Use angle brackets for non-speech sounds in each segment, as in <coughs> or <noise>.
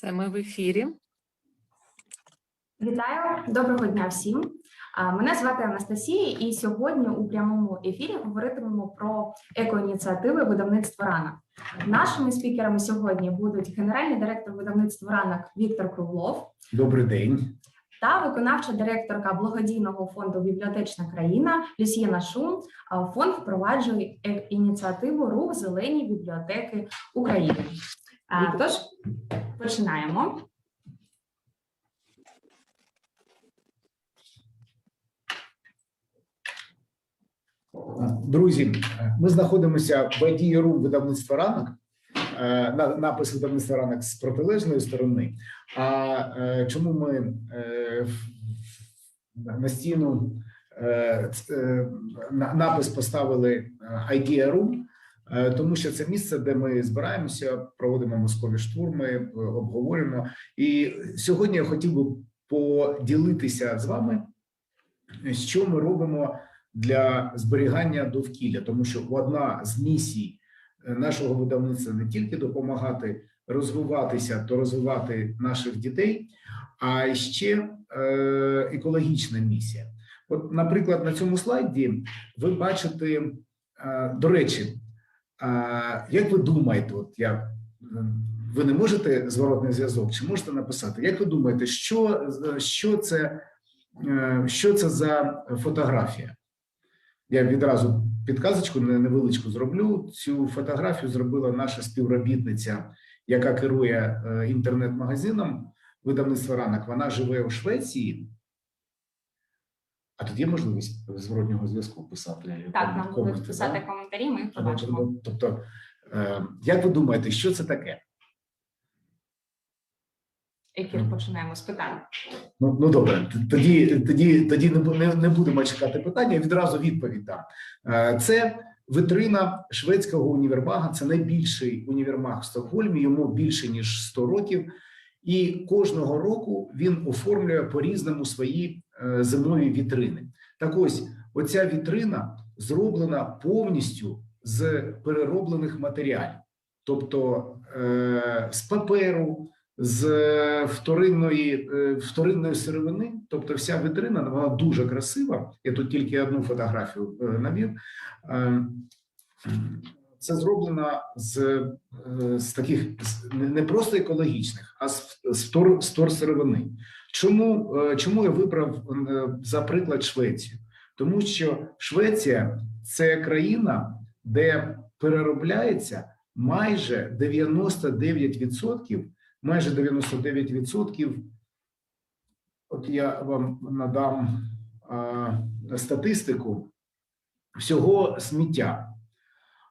Це ми в ефірі. Вітаю, доброго дня всім. Мене звати Анастасія, і сьогодні у прямому ефірі говоритимемо про екоініціативи видавництва ранок. Нашими спікерами сьогодні будуть генеральний директор видавництва ранок Віктор Круглов Добрий день. та виконавча директорка благодійного фонду Бібліотечна країна Люсьєна Шум. Фонд впроваджує е- ініціативу Рух Зелені бібліотеки України. А, Тож починаємо. Друзі, ми знаходимося в IT-рум видавництва ранок. Е, Напис видавництва ранок з протилежної сторони. А е, чому ми е, на стіну е, е, напис поставили е, idea Room? Е, Тому що це місце, де ми збираємося, проводимо мозкові штурми, е, обговорюємо. І сьогодні я хотів би поділитися з вами, що ми робимо для зберігання довкілля, тому що одна з місій е, нашого видавництва не тільки допомагати розвиватися, то розвивати наших дітей, а ще е, екологічна місія. От, наприклад, на цьому слайді ви бачите, е, до речі, е, як ви думаєте, от я ви не можете зворотний зв'язок, чи можете написати? Як ви думаєте, що, що це, е, що це за фотографія? Я відразу підказочку не- невеличку зроблю. Цю фотографію зробила наша співробітниця, яка керує е, інтернет-магазином видавництва ранок. Вона живе у Швеції. А тут є можливість зворотнього зв'язку писати. Так, нам будуть писати да? коментарі. Ми їх побачимо. Тобто, е, як ви думаєте, що це таке? Ефір починаємо з питань. Ну, ну добре, тоді, тоді, тоді не, не, будемо чекати питання, відразу відповідь дам. Е, Це витрина шведського універмага. Це найбільший універмаг в Стокгольмі. Йому більше ніж 100 років, і кожного року він оформлює по різному свої зимові вітрини. Так ось, оця вітрина зроблена повністю з перероблених матеріалів, тобто е, з паперу з е, вторинної е, вторинної сировини, тобто вся вітрина вона дуже красива. Я тут тільки одну фотографію е, навів. Е, Це зроблено з, е, з таких не просто екологічних, а з, з втор, з вторсировини. Чому, е, чому я вибрав е, за приклад Швецію? Тому що Швеція це країна, де переробляється майже 99% майже 99%. От я вам надам а, статистику всього сміття.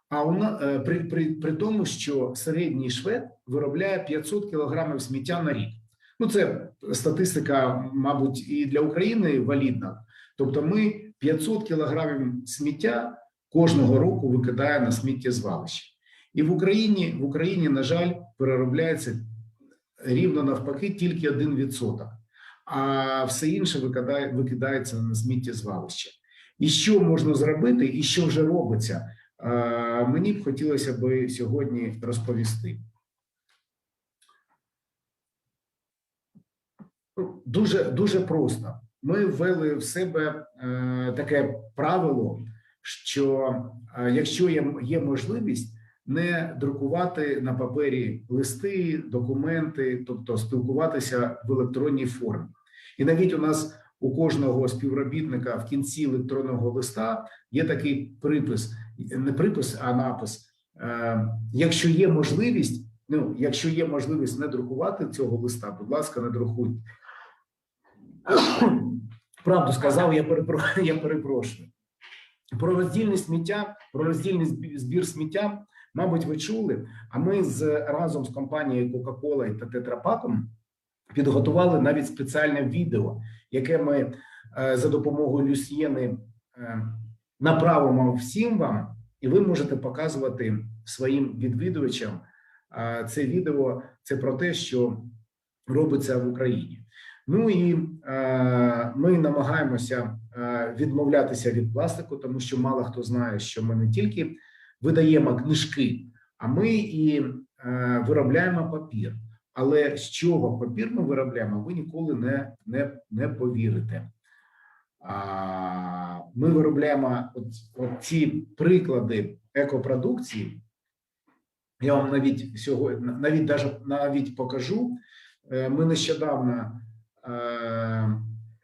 А у на- е, при, при, при тому, що середній швед виробляє 500 кілограмів сміття на рік. Ну, це статистика, мабуть, і для України валідна. Тобто, ми 500 кілограмів сміття кожного року викидає на сміттєзвалище. І в Україні, в Україні, на жаль, переробляється рівно навпаки тільки 1%, а все інше викидає, викидається на сміттєзвалище. І що можна зробити, і що вже робиться, мені б хотілося би сьогодні розповісти. Дуже дуже просто. Ми ввели в себе е, таке правило, що е, якщо є, є можливість, не друкувати на папері листи, документи, тобто спілкуватися в електронній формі. І навіть у нас у кожного співробітника в кінці електронного листа є такий припис, не припис, а напис. Е, Якщо є можливість, ну якщо є можливість не друкувати цього листа, будь ласка, не друкуйте. <coughs> Правду сказав, я перепрошую. Я перепрошую. Про роздільне сміття, про роздільний збі- збір сміття, мабуть, ви чули. А ми з разом з компанією Coca-Cola та Тетрапаком підготували навіть спеціальне відео, яке ми е, за допомогою Люсьєни е, направимо всім вам, і ви можете показувати своїм відвідувачам. Це відео це про те, що робиться в Україні. Ну і е, ми намагаємося е, відмовлятися від пластику, тому що мало хто знає, що ми не тільки видаємо книжки, а ми і е, виробляємо папір. Але з чого папір ми виробляємо, ви ніколи не, не, не повірите. А, ми виробляємо от, от ці приклади екопродукції. Я вам навіть сьогодні навіть навіть покажу. Е, Ми нещодавно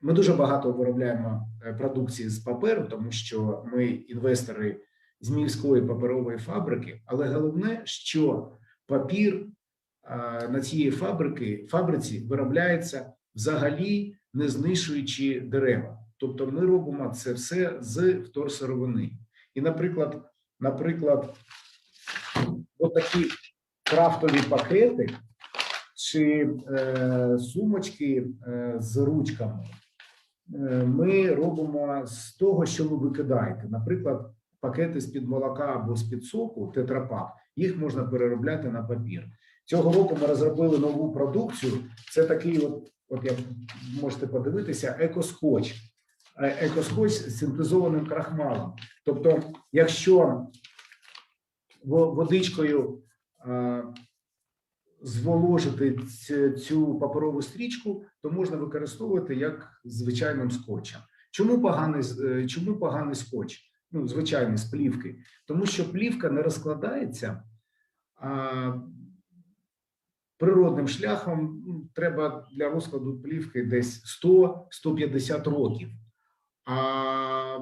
ми дуже багато виробляємо е, продукції з паперу, тому що ми інвестори з Мільської паперової фабрики. Але головне, що папір е, на цієї фабрики фабриці виробляється взагалі не знищуючи дерева. Тобто, ми робимо це все з вторсировини. І, наприклад, наприклад, отакі крафтові пакети чи е, сумочки е, з ручками. е, Ми робимо з того, що ви викидаєте. Наприклад, пакети з-під молока або з-під соку, тетрапак, їх можна переробляти на папір. Цього року ми розробили нову продукцію. Це такий, от, от як можете подивитися, екоскотч. Екоскотч з синтезованим крахмалом. Тобто, якщо водичкою зволожити цю паперову стрічку, то можна використовувати як звичайним скотчем. Чому поганий е, чому поганий скотч? Ну, звичайний з плівки, тому що плівка не розкладається. А природним шляхом ну, треба для розкладу плівки десь 100-150 років. А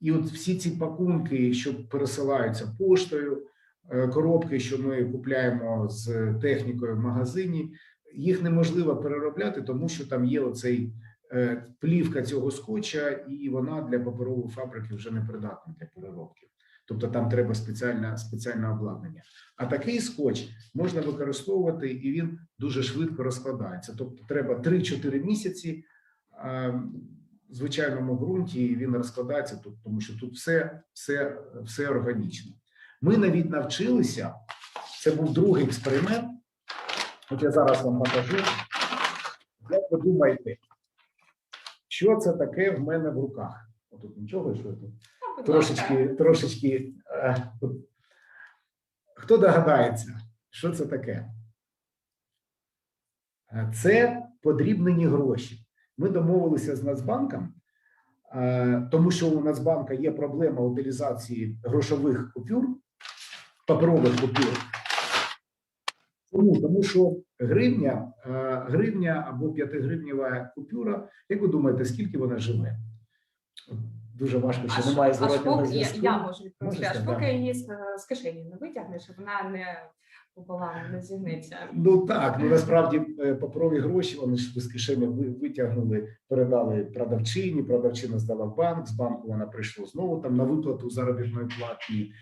і от всі ці пакунки, що пересилаються поштою, коробки, що ми купляємо з технікою в магазині, їх неможливо переробляти, тому що там є оцей е, плівка цього скотча, і вона для паперової фабрики вже не придатна для переробки. Тобто там треба спеціальне, спеціальне обладнання. А такий скотч можна використовувати, і він дуже швидко розкладається. Тобто треба 3-4 місяці в звичайному ґрунті, і він розкладається, тому що тут все, все, все органічно. Ми навіть навчилися. Це був другий експеримент. От я зараз вам покажу. Як ви думаєте, що це таке в мене в руках? Отут нічого, що тут трошечки, трошечки. е, Хто догадається, що це таке? Е, Це подрібнені гроші. Ми домовилися з Нацбанком, е, тому що у Нацбанка є проблема утилізації грошових купюр, паперових купюр. Чому? Тому що гривня, е, гривня або 5-гривнева купюра, як ви думаєте, скільки вона живе? Дуже важко, що Аж- немає зворотнього поки я, я можу відповісти, аж поки да. її з, з кишені не витягнеш, вона не пополам не зігнеться. Ну так, ну насправді е, паперові гроші вони ж з кишені витягнули, передали продавчині, продавчина здала в банк, з банку вона прийшла знову там на виплату заробітної платні.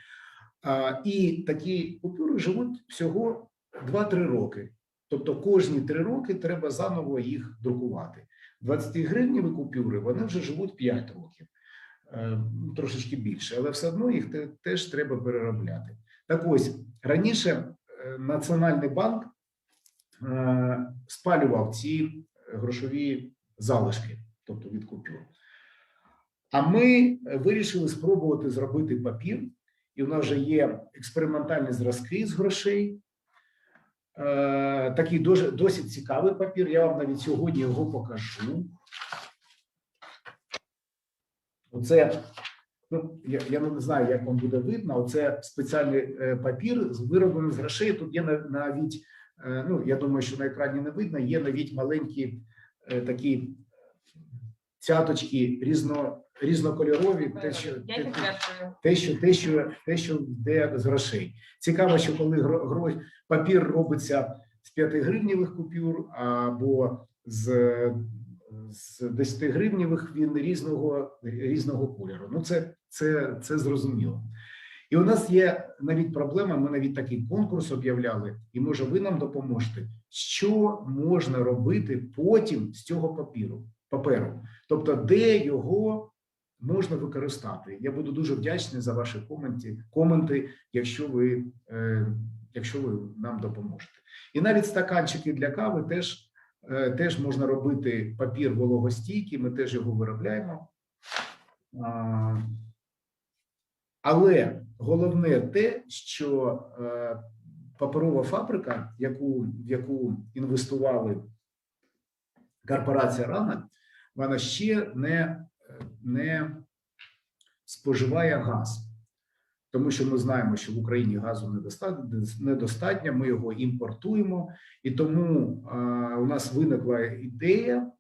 І такі купюри живуть всього 2-3 роки. Тобто кожні 3 роки треба заново їх друкувати. 20 гривневі купюри вони вже живуть 5 років, Е, трошечки більше, але все одно їх теж треба переробляти. Так ось раніше е, Національний банк е, спалював ці грошові залишки, тобто від купюр. А ми вирішили спробувати зробити папір, і в нас вже є експериментальні зразки з грошей. Е, Такий дуже досить цікавий папір. Я вам навіть сьогодні його покажу. Оце, ну, я, я не знаю, як вам буде видно. Оце спеціальний е, папір з вироблений з грошей. Тут є навіть, е, ну я думаю, що на екрані не видно, є навіть маленькі такі цяточки різно, різнокольорові. Те, що, те- те, що те, що те, що йде з грошей. Цікаво, що коли гро, папір робиться з 5 гривневих купюр або з, з 10 гривневих, він різного різного кольору. Ну це, це, це зрозуміло. І у нас є навіть проблема. Ми навіть такий конкурс об'являли, і може ви нам допоможете, що можна робити потім з цього папіру, паперу, тобто, де його можна використати. Я буду дуже вдячний за ваші коменти, коменти, якщо ви, е, якщо ви нам допоможете. І навіть стаканчики для кави теж, е, теж можна робити папір вологостійкий, ми теж його виробляємо. Але головне те, що е, паперова фабрика, яку, в яку інвестували корпорація Рана, вона ще не, не споживає газ. Тому що ми знаємо, що в Україні газу недостатньо, ми його імпортуємо, і тому у нас виникла ідея,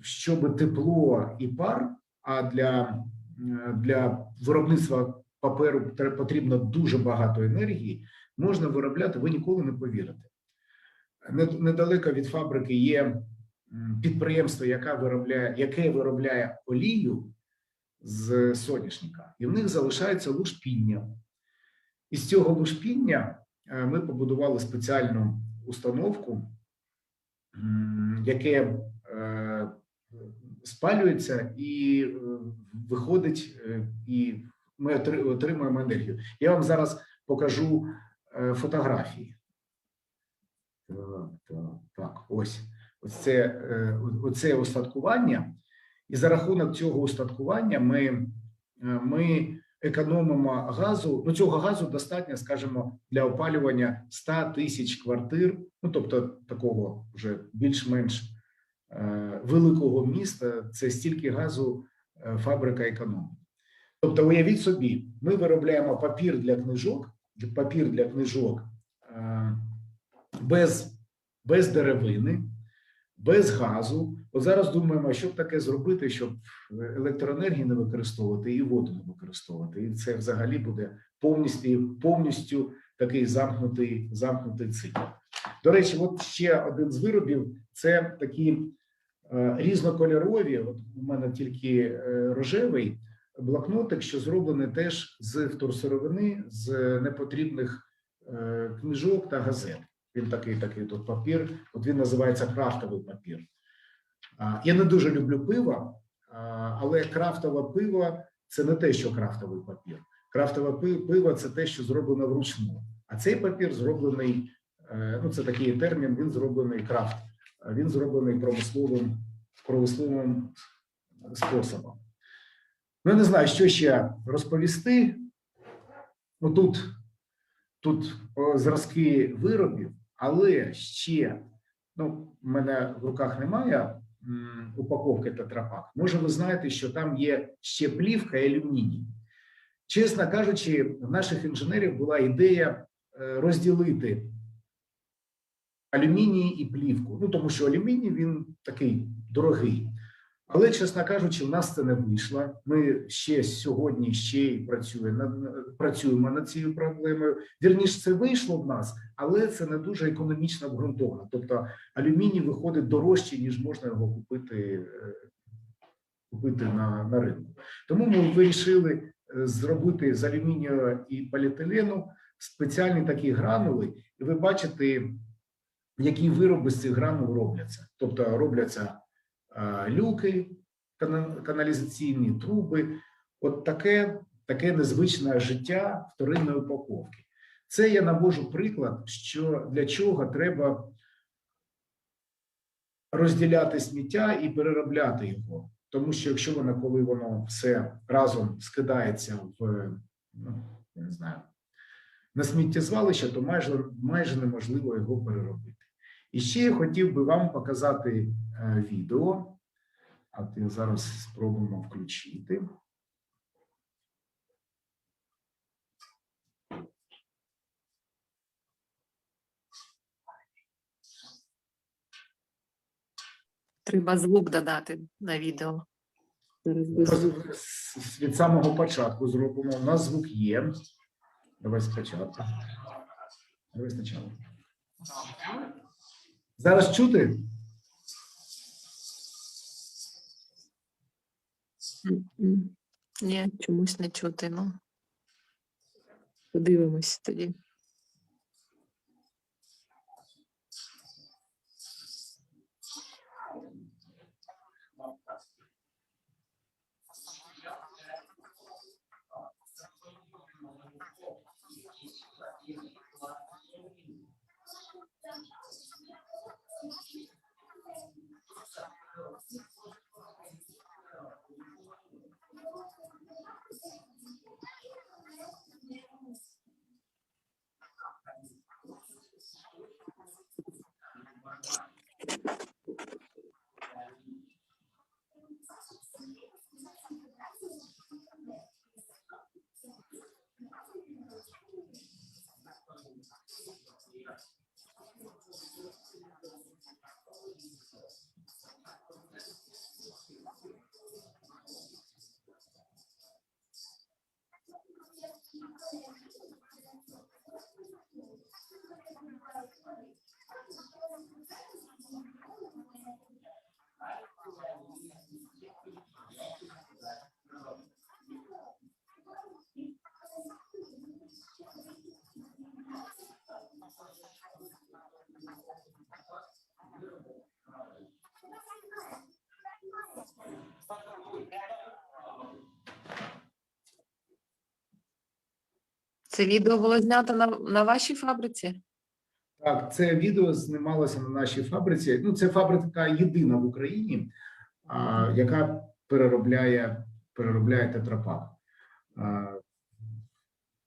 щоб тепло і пар, а для, для виробництва паперу потрібно дуже багато енергії, можна виробляти, ви ніколи не повірите. Недалеко від фабрики є підприємство, яке виробляє, яке виробляє олію з соняшника, і в них залишається лушпіння. І з цього лушпіння е, ми побудували спеціальну установку, яке е, спалюється і е, виходить, і ми отримуємо енергію. Я вам зараз покажу фотографії. Так, так, так, ось. Оце, е, оце устаткування. І за рахунок цього устаткування ми, е, ми економимо газу. Ну, цього газу достатньо, скажімо, для опалювання 100 тисяч квартир, ну тобто такого вже більш-менш е, великого міста. Це стільки газу е, фабрика економить. Тобто, уявіть собі, ми виробляємо папір для книжок, папір для книжок е, без, без деревини, без газу. От зараз думаємо, що б таке зробити, щоб електроенергії не використовувати і воду не використовувати. І це взагалі буде повністю, повністю такий замкнутий, замкнутий цикл. До речі, от ще один з виробів це такі е, різнокольорові. От у мене тільки е, рожевий блокнотик, що зроблений теж з вторсировини, з непотрібних е, книжок та газет. Він такий, такий тут папір. От він називається крафтовий папір. Я не дуже люблю пиво, але крафтове пиво це не те, що крафтовий папір. Крафтове пиво це те, що зроблено вручну. А цей папір зроблений, е, ну це такий термін, він зроблений крафт, він зроблений промисловим, промисловим способом. Ну, я не знаю, що ще розповісти. Ну тут, тут зразки виробів, але ще ну, в мене в руках немає упаковки тетрапак. Може, ви знаєте, що там є ще плівка і алюміній. Чесно кажучи, в наших інженерів була ідея е, розділити алюміній і плівку. Ну тому що алюміній він такий дорогий. Але, чесно кажучи, в нас це не вийшло. Ми ще сьогодні ще й працюємо над працюємо над цією проблемою. Вірніше, це вийшло в нас, але це не дуже економічно обґрунтовано. Тобто алюміній виходить дорожче, ніж можна його купити, е, купити на, на ринку. Тому ми вирішили е, зробити з алюмінію і поліетилену спеціальні такі гранули, і ви бачите, які вироби з цих гранул робляться. Тобто робляться е, люки каналізаційні труби. От таке, таке незвичне життя вторинної упаковки. Це я навожу приклад, що для чого треба розділяти сміття і переробляти його. Тому що якщо воно, коли воно все разом скидається в ну, я не знаю, на сміттєзвалище, то майже, майже неможливо його переробити. І ще я хотів би вам показати е, відео. А зараз спробуємо включити. Треба звук додати на відео. Зараз без звуку. З- з- Від самого початку зробимо. У нас звук є. Давай спочатку. Давай спочатку. Зараз чути? Ні, чомусь не чути. Ну. Подивимось тоді. Це відео було знято на, на вашій фабриці? Так, це відео знімалося на нашій фабриці. Ну, це фабрика єдина в Україні, а, яка переробляє, переробляє тетрапак. А,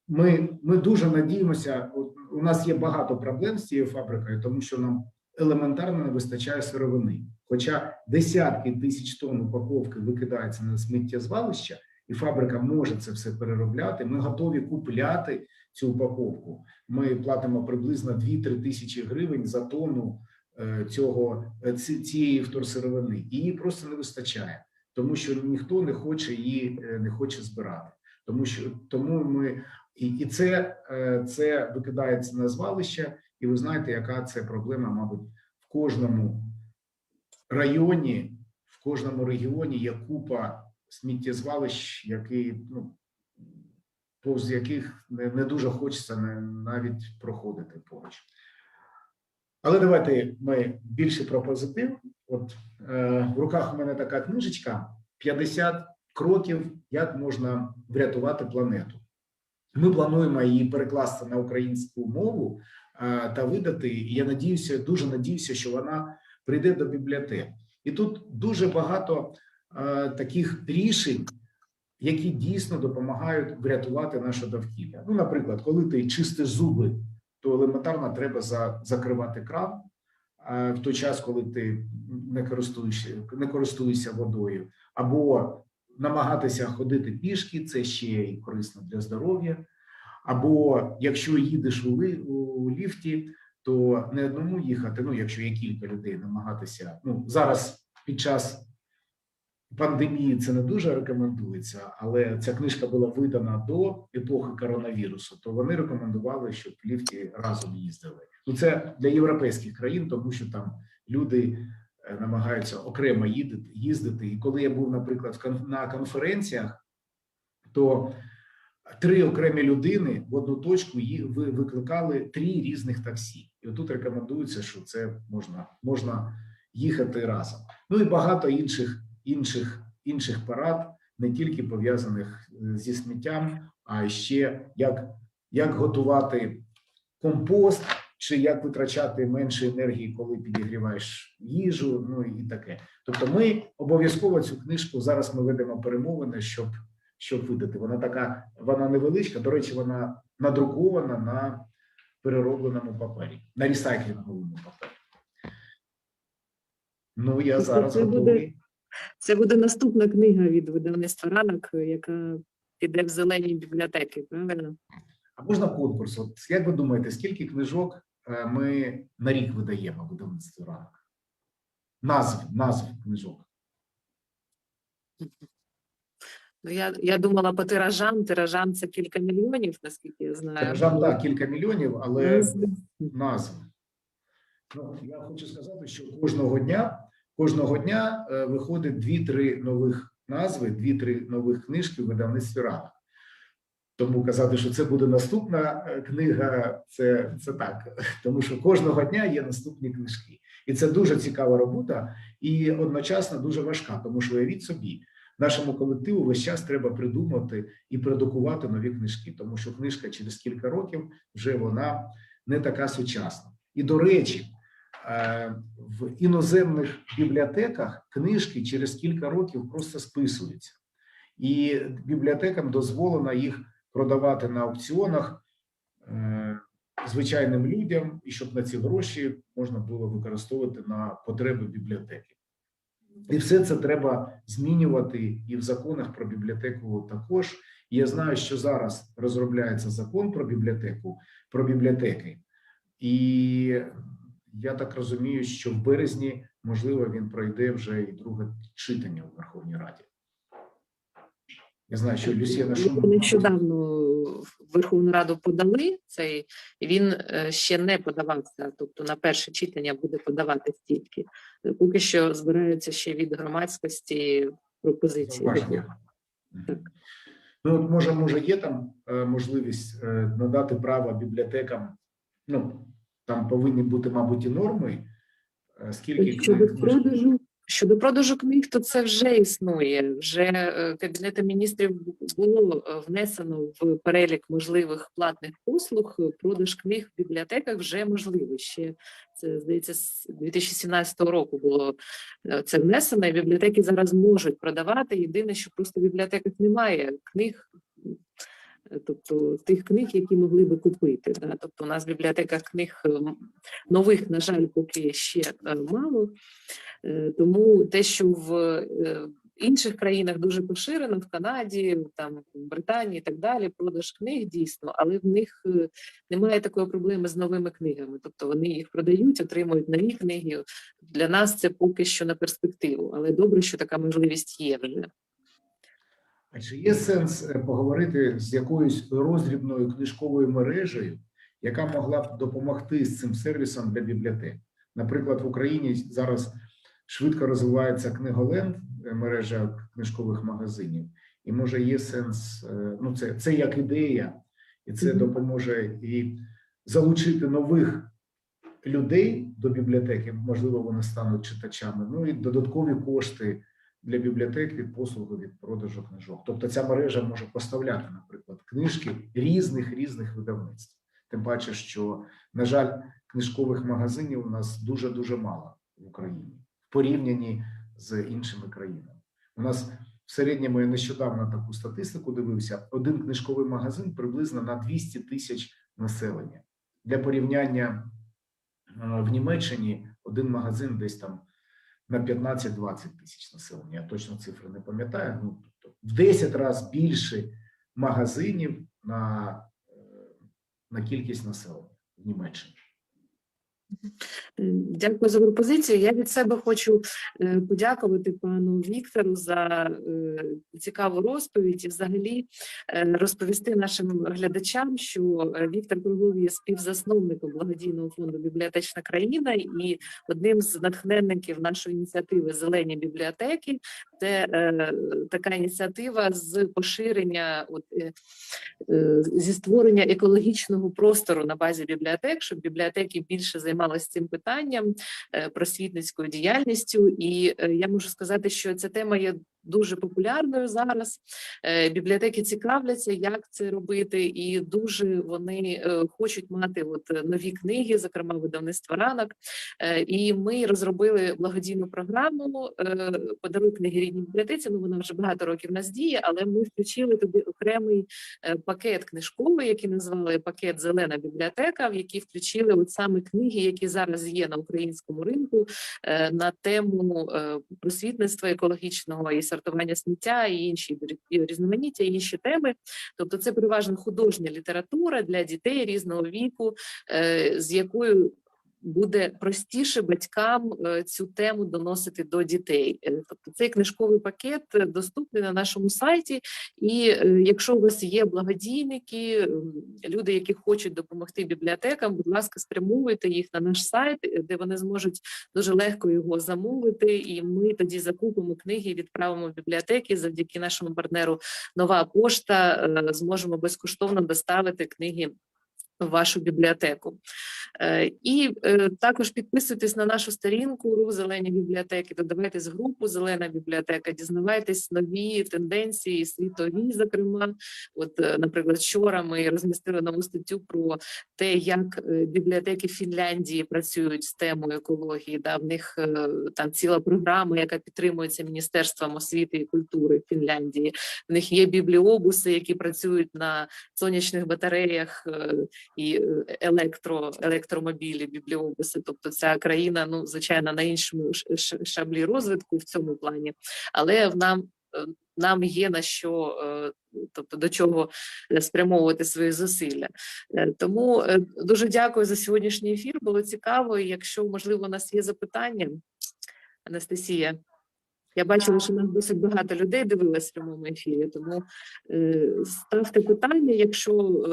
Ми, ми дуже надіємося. У нас є багато проблем з цією фабрикою, тому що нам елементарно не вистачає сировини. Хоча десятки тисяч тонн упаковки викидаються на сміттєзвалища, і фабрика може це все переробляти. Ми готові купляти цю упаковку. Ми платимо приблизно 2-3 тисячі гривень за тонну е, цього е, цієї вторсировини. Її просто не вистачає, тому що ніхто не хоче її е, не хоче збирати. Тому що тому ми і, і це, це викидається на звалище, і ви знаєте, яка це проблема, мабуть, в кожному районі, в кожному регіоні є купа сміттєзвалищ, які ну повз яких не, не дуже хочеться навіть проходити поруч. Але давайте ми більше про позитив. От е, в руках у мене така книжечка: 50 кроків, як можна врятувати планету. Ми плануємо її перекласти на українську мову е, та видати. І я надіюся, дуже надіюся, що вона прийде до бібліотек. І тут дуже багато таких рішень, які дійсно допомагають врятувати наше довкілля. Ну, наприклад, коли ти чистиш зуби, то елементарно треба за, закривати кран в той час, коли ти не користуєшся, не користуєшся водою, або намагатися ходити пішки, це ще й корисно для здоров'я. Або якщо їдеш у, ли- у ліфті, то не одному їхати. Ну, якщо є кілька людей, намагатися. Ну зараз під час пандемії це не дуже рекомендується, але ця книжка була видана до епохи коронавірусу. То вони рекомендували, щоб ліфті разом їздили. Ну це для європейських країн, тому що там люди е, намагаються окремо їздити. І коли я був, наприклад, на конференціях, то три окремі людини в одну точку ви- викликали три різних таксі. І отут рекомендується, що це можна, можна їхати разом. Ну і багато інших інших інших парад, не тільки пов'язаних е, зі сміттям, а ще як, як готувати компост, чи як витрачати менше енергії, коли підігріваєш їжу, ну і таке. Тобто, ми обов'язково цю книжку зараз ми ведемо перемовини, щоб щоб видати. Вона така, вона невеличка. До речі, вона надрукована на переробленому папері, на ресайклінговому папері. Ну, я Тобто зараз готовий. Це буде наступна книга від видавництва ранок, яка піде в зелені бібліотеки, правильно? А можна конкурс? От як ви думаєте, скільки книжок е, ми на рік видаємо в видавництві ранок? Назв, назв книжок. Ну, я, я думала по тиражам. Тиражам це кілька мільйонів, наскільки я знаю. Тиражам, так, кілька мільйонів, але назв. Ну, я хочу сказати, що кожного дня, кожного дня е, виходить дві-три нових назви, дві-три нових книжки в видавництві ранок. Тому казати, що це буде наступна е, книга, це, це так, <laughs> тому що кожного дня є наступні книжки. І це дуже цікава робота і одночасно дуже важка, тому що уявіть собі, нашому колективу весь час треба придумати і продукувати нові книжки, тому що книжка через кілька років вже вона не така сучасна. І до речі, в іноземних бібліотеках книжки через кілька років просто списуються, і бібліотекам дозволено їх продавати на аукціонах е, звичайним людям, і щоб на ці гроші можна було використовувати на потреби бібліотеки. І все це треба змінювати і в законах про бібліотеку також. Я знаю, що зараз розробляється закон про бібліотеку, про бібліотеки, і я так розумію, що в березні можливо він пройде вже і друге читання у Верховній Раді. Я знаю, що Люсія Шуман нещодавно в Верховну Раду подали цей, він е, ще не подавався, тобто на перше читання буде подаватись тільки. Е, Поки що збираються ще від громадськості пропозиції. Так. Ну, от може, може, є там е, можливість е, надати право бібліотекам. Ну там повинні бути, мабуть, і норми. е, Скільки Щодо книг- продажу, щодо продажу книг, то це вже існує. Вже е, Кабінетом міністрів було е, внесено в перелік можливих платних послуг. Продаж книг в бібліотеках вже можливий. Ще це здається, з 2017 року було це внесено. І бібліотеки зараз можуть продавати. Єдине, що просто в бібліотеках немає книг. Тобто тих книг, які могли би купити, да? тобто у нас в бібліотеках книг е, нових, на жаль, поки ще е, мало. Е, Тому те, що в е, інших країнах дуже поширено, в Канаді, там в Британії і так далі, продаж книг дійсно, але в них немає такої проблеми з новими книгами. Тобто вони їх продають, отримують нові книги. Для нас це поки що на перспективу, але добре, що така можливість є вже. А чи є сенс е, поговорити з якоюсь роздрібною книжковою мережею, яка могла б допомогти з цим сервісом для бібліотек? Наприклад, в Україні зараз швидко розвивається книголенд, е, мережа книжкових магазинів, і може є сенс. е, Ну, це, це як ідея, і це допоможе і залучити нових людей до бібліотеки. Можливо, вони стануть читачами. Ну і додаткові кошти для бібліотек від послуги від продажу книжок. Тобто ця мережа може поставляти, наприклад, книжки різних різних видавництв. Тим паче, що на жаль, книжкових магазинів у нас дуже дуже мало в Україні в порівнянні з іншими країнами. У нас в середньому я нещодавно таку статистику дивився: один книжковий магазин приблизно на 200 тисяч населення. Для порівняння е, в Німеччині один магазин десь там на 15-20 тисяч населення. Я точно цифри не пам'ятаю. Ну тобто в 10 разів більше магазинів на, е, на кількість населення в Німеччині. Дякую за пропозицію. Я від себе хочу е, подякувати пану Віктору за е, цікаву розповідь і взагалі е, розповісти нашим глядачам, що Віктор Круглов є співзасновником благодійного фонду Бібліотечна країна і одним з натхненників нашої ініціативи Зелені бібліотеки. Це е, така ініціатива з поширення от, е, е, зі створення екологічного простору на базі бібліотек, щоб бібліотеки більше займалися цим питанням, е, просвітницькою діяльністю. І е, я можу сказати, що ця тема є дуже популярною зараз. Е, Бібліотеки цікавляться, як це робити, і дуже вони е, хочуть мати от е, нові книги, зокрема видавництва ранок. І ми розробили благодійну програму подаруй книги рідній бібліотеці. Ну вона вже багато років нас діє, але ми включили туди окремий пакет книжковий, який назвали пакет Зелена бібліотека, в який включили от саме книги, які зараз є на українському ринку на тему просвітництва екологічного і сортування сміття, і інші різноманіття, інші теми. Тобто, це переважно художня література для дітей різного віку, е, з якою буде простіше батькам е, цю тему доносити до дітей. Е, Тобто цей книжковий пакет доступний на нашому сайті. І е, якщо у вас є благодійники, люди, які хочуть допомогти бібліотекам, будь ласка, спрямовуйте їх на наш сайт, де вони зможуть дуже легко його замовити. І ми тоді закупимо книги, і відправимо в бібліотеки. Завдяки нашому партнеру Нова пошта зможемо безкоштовно доставити книги вашу бібліотеку. Е, І е, також підписуйтесь на нашу сторінку РУ Зелені бібліотеки, додавайтесь групу Зелена бібліотека, дізнавайтесь нові тенденції, світові, зокрема. От, е, наприклад, вчора ми розмістили нову статтю про те, як бібліотеки Фінляндії працюють з темою екології. Да, в них там ціла програма, яка підтримується Міністерством освіти і культури Фінляндії. В них є бібліобуси, які працюють на сонячних батареях і е, електро, електромобілі, бібліобуси. Тобто ця країна, ну звичайно, на іншому шаблі розвитку в цьому плані, але в нам. е, Нам є на що, е, тобто до чого спрямовувати свої зусилля. Тому дуже дякую за сьогоднішній ефір. Було цікаво. Якщо можливо у нас є запитання, Анастасія. Я бачила, що нас досить багато людей дивилось в прямому ефірі, тому е, ставте питання, якщо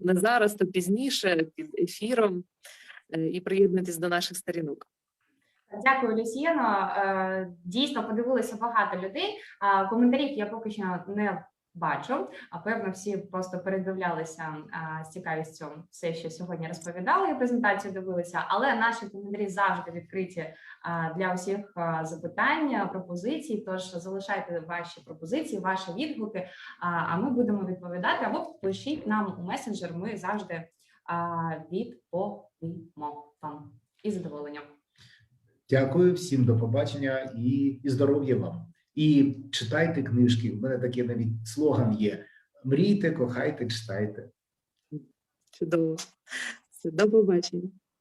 не зараз, то пізніше під ефіром е, і приєднуйтесь до наших сторінок. Дякую, Люсієно. Е, Дійсно, подивилися багато людей. Коментарів я поки що не бачу. А певно, всі просто передивлялися а, з цікавістю все, що сьогодні розповідали, і презентацію дивилися. Але наші коментарі завжди відкриті а, для усіх а, запитань, пропозицій. Тож залишайте ваші пропозиції, ваші відгуки. А а ми будемо відповідати. Або пишіть нам у месенджер. Ми завжди а, відповімо вам із задоволенням. Дякую всім до побачення і, здоров'я вам. І читайте книжки. У мене таке навіть слоган є: мрійте, кохайте, читайте. Чудово. До побачення.